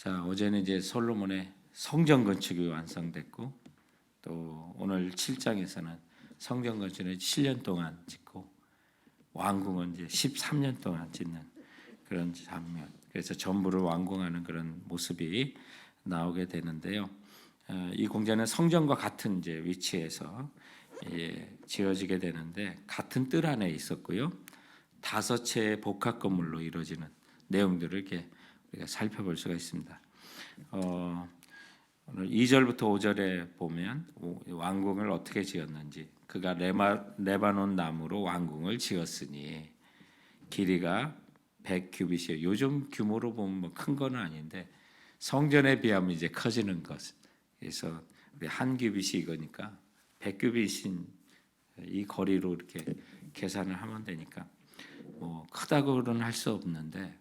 자 어제는 이제 솔로몬의 성전 건축이 완성됐고 또 오늘 7장에서는 성전 건축을 7년 동안 짓고 왕궁은 이제 13년 동안 짓는 그런 장면. 그래서 전부를 완공하는 그런 모습이 나오게 되는데요. 어, 이 공자는 성전과 같은 이제 위치에서 예, 지어지게 되는데 같은 뜰 안에 있었고요. 다섯 채의 복합 건물로 이루어지는 내용들을 이렇게 우리가 살펴볼 수가 있습니다. 어, 오늘 2절부터 5절에 보면 왕궁을 어떻게 지었는지 그가 레마, 레바논 나무로 왕궁을 지었으니 길이가 100규빗이에요. 요즘 규모로 보면 뭐큰 거는 아닌데 성전에 비하면 이제 커지는 것. 그래서 우리 한 규빗이 이거니까 100규빗인 이 거리로 이렇게 계산을 하면 되니까 뭐 크다고는 할 수 없는데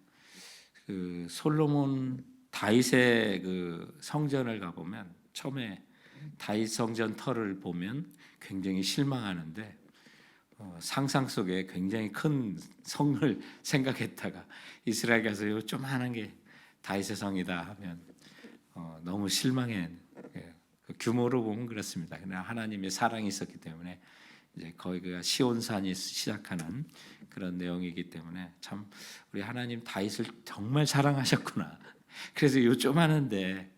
그 솔로몬 다윗의 그 성전을 가 보면 처음에 다윗 성전 터를 보면 굉장히 실망하는데 어, 상상 속에 굉장히 큰 성을 생각했다가 이스라엘 가서 요 조만한 게 다윗의 성이다 하면 어, 너무 실망해 예, 그 규모로 보면 그렇습니다. 그러나 하나님의 사랑이 있었기 때문에 이제 거기가 시온산이 시작하는 그런 내용이기 때문에 참 우리 하나님 다윗을 정말 사랑하셨구나. 그래서 요 조만한데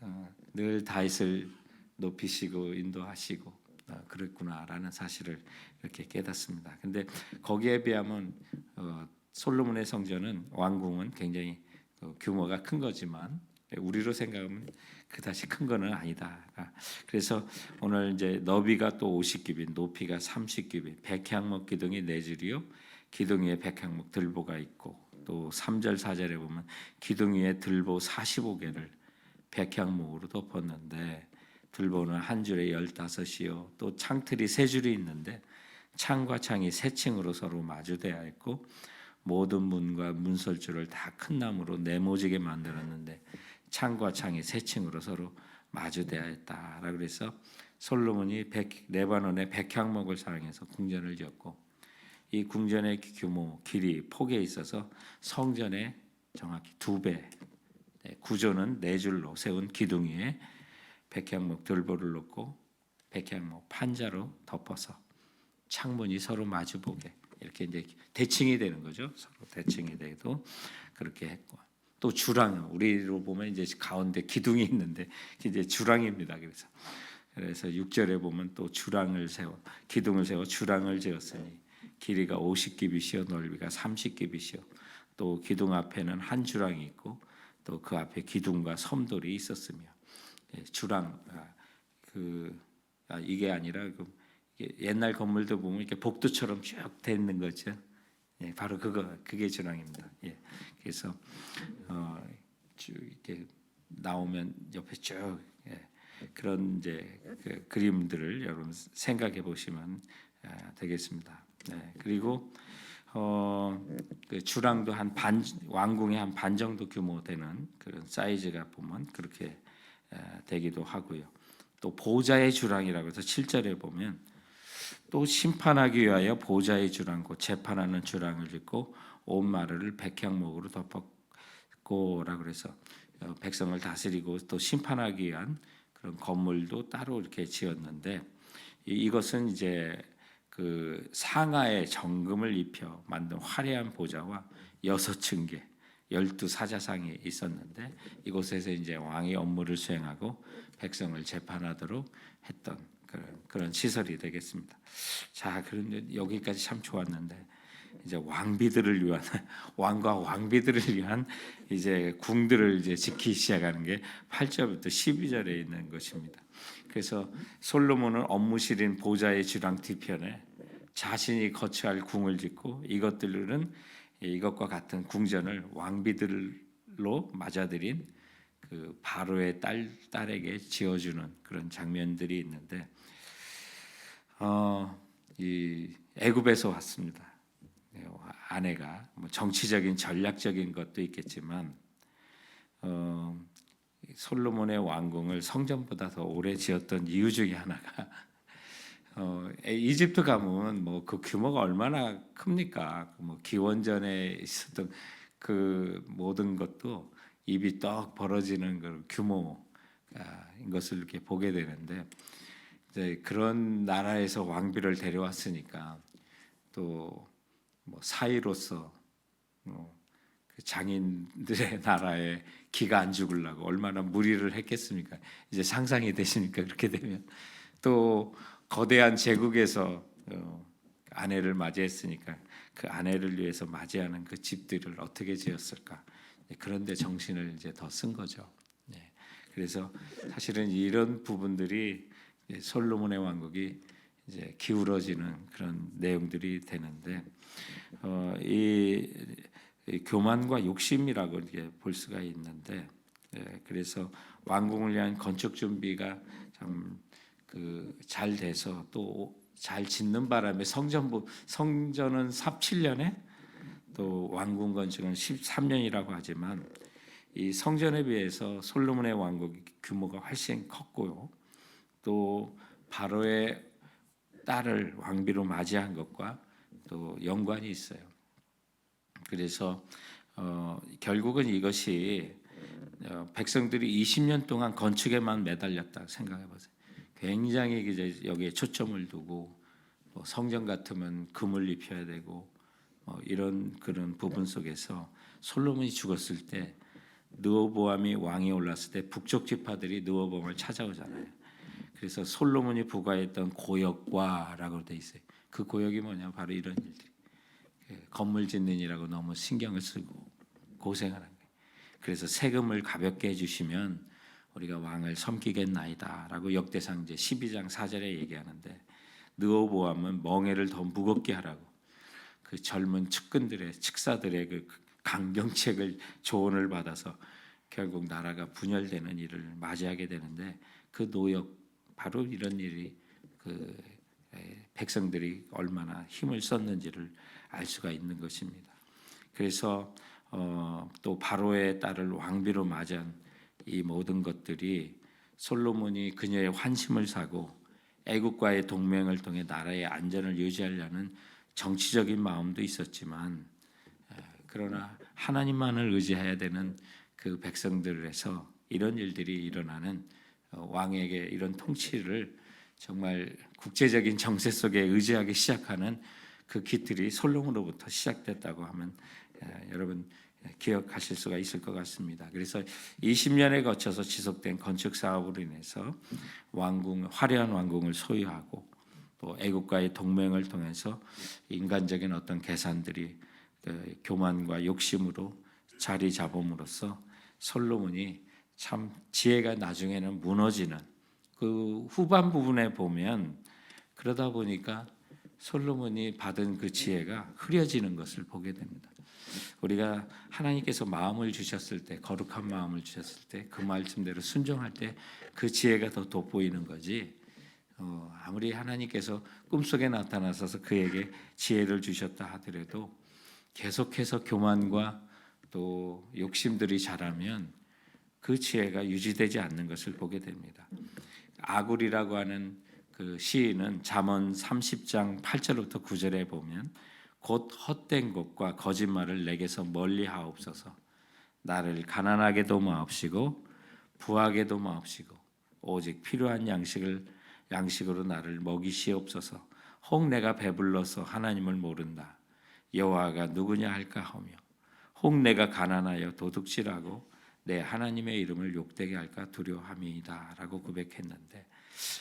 어, 늘 다윗을 높이시고 인도하시고 어, 그랬구나라는 사실을 이렇게 깨닫습니다. 근데 거기에 비하면 어, 솔로몬의 성전은 왕궁은 굉장히 어, 규모가 큰 거지만 우리로 생각하면 그다지 큰 거는 아니다. 그래서 오늘 이제 너비가 또 50규빗, 높이가 30규빗, 백향목 기둥이 네 줄이요. 기둥 위에 백향목 들보가 있고 또 3절 4절에 보면 기둥 위에 들보 45개를 백향목으로 덮었는데 들보는 한 줄에 15이요. 또 창틀이 세 줄이 있는데 창과 창이 세 층으로 서로 마주대어 있고 모든 문과 문설주를 다 큰 나무로 네모지게 만들었는데 창과 창이 세 층으로 서로 마주대어 있다라 그래서 솔로몬이 백, 레바논의 백향목을 사용해서 궁전을 지었고 이 궁전의 규모, 길이, 폭에 있어서 성전의 정확히 두 배, 네, 구조는 네 줄로 세운 기둥 위에 백향목 들보를 놓고 백향목 판자로 덮어서 창문이 서로 마주보게 이렇게 이제 대칭이 되는 거죠. 서로 대칭이 되도 그렇게 했고 또 주랑 우리로 보면 이제 가운데 기둥이 있는데 이제 주랑입니다. 그래서 그래서 6절에 보면 또 주랑을 세워 기둥을 세워 주랑을 지었으니 길이가 50규빗이요 넓이가 30규빗이요 또 기둥 앞에는 한 주랑이 있고 또 그 앞에 기둥과 섬돌이 있었으며 예, 주랑 아, 그 아, 이게 아니라 그 옛날 건물도 보면 이렇게 복도처럼 쭉 돼 있는 거죠. 예, 바로 그거 그게 주랑입니다. 예, 그래서 어, 쭉 이렇게 나오면 옆에 쭉 예, 그런 이제 그 그림들을 여러분 생각해 보시면 아, 되겠습니다. 네, 그리고 어, 그 주랑도 한 반 왕궁의 한 반 정도 규모 되는 그런 사이즈가 보면 그렇게 되기도 하고요. 또 보좌의 주랑이라고 해서 7절에 보면 또 심판하기 위하여 보좌의 주랑고 재판하는 주랑을 짓고 온 마을을 백향목으로 덮었고라 그래서 어, 백성을 다스리고 또 심판하기 위한 그런 건물도 따로 이렇게 지었는데 이것은 이제 그 상하에 정금을 입혀 만든 화려한 보좌와 여섯 층계 열두 사자상이 있었는데 이곳에서 이제 왕이 업무를 수행하고 백성을 재판하도록 했던 그런, 그런 시설이 되겠습니다. 자, 그런데 여기까지 참 좋았는데 이제 왕비들을 위한 왕과 왕비들을 위한 이제 궁들을 이제 짓기 시작하는 게 8절부터 12절에 있는 것입니다. 그래서 솔로몬은 업무실인 보좌의 주랑 뒤편에 자신이 거처할 궁을 짓고 이것들은 이것과 같은 궁전을 왕비들로 맞아들인 그 바로의 딸 딸에게 지어주는 그런 장면들이 있는데 어, 이 애굽에서 왔습니다. 네, 아내가 뭐 정치적인 전략적인 것도 있겠지만 어, 솔로몬의 왕궁을 성전보다 더 오래 지었던 이유 중에 하나가 어, 이집트 가면 뭐 그 규모가 얼마나 큽니까? 뭐 기원전에 있었던 그 모든 것도 입이 떡 벌어지는 그 규모인 것을 이렇게 보게 되는데 이제 그런 나라에서 왕비를 데려왔으니까 또 뭐 사이로서 뭐그 장인들의 나라에 기가 안 죽으려고 얼마나 무리를 했겠습니까? 이제 상상이 되시니까 그렇게 되면 또 거대한 제국에서 어, 아내를 맞이했으니까 그 아내를 위해서 맞이하는 그 집들을 어떻게 지었을까? 네, 그런데 정신을 이제 더 쓴 거죠. 네. 그래서 사실은 이런 부분들이 솔로몬의 왕국이 이제 기울어지는 그런 내용들이 되는데 어, 이, 이 교만과 욕심이라고 이렇게 볼 수가 있는데 예, 그래서 왕궁을 위한 건축 준비가 참 그 잘 돼서 또 잘 짓는 바람에 성전부 성전은 37년에 또 왕궁 건축은 13년이라고 하지만 이 성전에 비해서 솔로몬의 왕국 규모가 훨씬 컸고요. 또 바로의 딸을 왕비로 맞이한 것과 또 연관이 있어요. 그래서 어, 결국은 이것이 어, 백성들이 20년 동안 건축에만 매달렸다 생각해 보세요. 굉장히 이제 여기에 초점을 두고 뭐 성전 같으면 금을 입혀야 되고 뭐 이런 그런 부분 속에서 솔로몬이 죽었을 때 느호보암이 왕이 올랐을 때 북쪽 지파들이 느호보암을 찾아오잖아요. 그래서 솔로몬이 부과했던 고역과라고 돼 있어요. 그 고역이 뭐냐 바로 이런 일들이 그 건물 짓는 일하고 너무 신경을 쓰고 고생하는 거예요. 그래서 세금을 가볍게 해주시면 우리가 왕을 섬기겠나이다라고 역대상 제 12장 4절에 얘기하는데 느호보암은 멍에를 더 무겁게 하라고 그 젊은 측근들의 측사들의 그 강경책을 조언을 받아서 결국 나라가 분열되는 일을 맞이하게 되는데 그 노역 바로 이런 일이 그 백성들이 얼마나 힘을 썼는지를 알 수가 있는 것입니다. 그래서 어, 또 바로의 딸을 왕비로 맞이한 이 모든 것들이 솔로몬이 그녀의 환심을 사고 애국과의 동맹을 통해 나라의 안전을 유지하려는 정치적인 마음도 있었지만 그러나 하나님만을 의지해야 되는 그 백성들에서 이런 일들이 일어나는 어, 왕에게 이런 통치를 정말 국제적인 정세 속에 의지하기 시작하는 그 기틀이 솔로몬으로부터 시작됐다고 하면 여러분 기억하실 수가 있을 것 같습니다. 그래서 20년에 거쳐서 지속된 건축 사업으로 인해서 왕궁 화려한 왕궁을 소유하고 또 애국과의 동맹을 통해서 인간적인 어떤 계산들이 그 교만과 욕심으로 자리 잡음으로써 솔로몬이 참 지혜가 나중에는 무너지는 그 후반 부분에 보면 그러다 보니까 솔로몬이 받은 그 지혜가 흐려지는 것을 보게 됩니다. 우리가 하나님께서 마음을 주셨을 때 거룩한 마음을 주셨을 때 그 말씀대로 순종할 때 그 지혜가 더 돋보이는 거지. 어, 아무리 하나님께서 꿈속에 나타나셔서 그에게 지혜를 주셨다 하더라도 계속해서 교만과 또 욕심들이 자라면 그 지혜가 유지되지 않는 것을 보게 됩니다. 아굴이라고 하는 그 시인은 잠언 30장 8절부터 9절에 보면 곧 헛된 것과 거짓말을 내게서 멀리 하옵소서. 나를 가난하게도 마옵시고 부하게도 마옵시고 오직 필요한 양식을 양식으로 나를 먹이시옵소서. 혹 내가 배불러서 하나님을 모른다. 여호와가 누구냐 할까 하며 혹 내가 가난하여 도둑질하고 내 하나님의 이름을 욕되게 할까 두려워함이다라고 고백했는데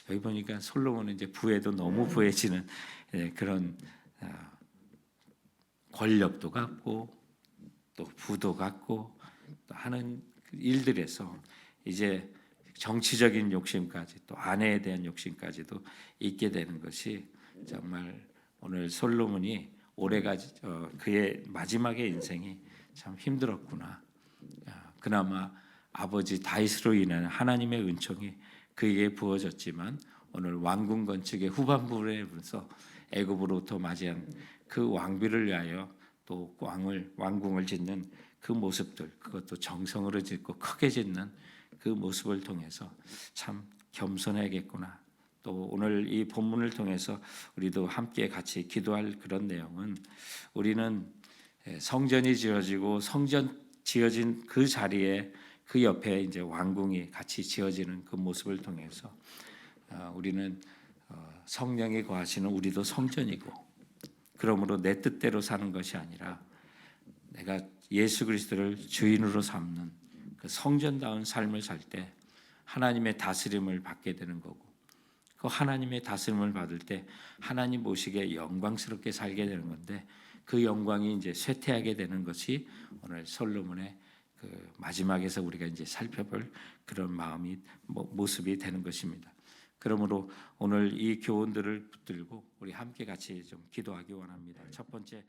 여기 보니까 솔로몬은 이제 부에도 너무 부해지는 예, 그런 아, 권력도 갖고 또 부도 갖고 또 하는 일들에서 이제 정치적인 욕심까지 또 아내에 대한 욕심까지도 있게 되는 것이 정말 오늘 솔로몬이 올해가 어, 그의 마지막의 인생이 참 힘들었구나. 그나마 아버지 다윗으로 인한 하나님의 은총이 그에게 부어졌지만 오늘 왕궁 건축의 후반부에 불서 애굽으로부터 맞이한 그 왕비를 위하여 또 왕을 왕궁을 짓는 그 모습들 그것도 정성으로 짓고 크게 짓는 그 모습을 통해서 참 겸손해야겠구나. 또 오늘 이 본문을 통해서 우리도 함께 같이 기도할 그런 내용은 우리는 성전이 지어지고 성전 지어진 그 자리에 그 옆에 이제 왕궁이 같이 지어지는 그 모습을 통해서 어, 우리는 어, 성령이 거하시는 우리도 성전이고 그러므로 내 뜻대로 사는 것이 아니라 내가 예수 그리스도를 주인으로 삼는 그 성전다운 삶을 살 때 하나님의 다스림을 받게 되는 거고 그 하나님의 다스림을 받을 때 하나님 보시기에 영광스럽게 살게 되는 건데 그 영광이 이제 쇠퇴하게 되는 것이 오늘 솔로몬의 그 마지막에서 우리가 이제 살펴볼 그런 마음이 모- 모습이 되는 것입니다. 그러므로 오늘 이 교훈들을 붙들고 우리 함께 같이 좀 기도하기 원합니다. 첫 번째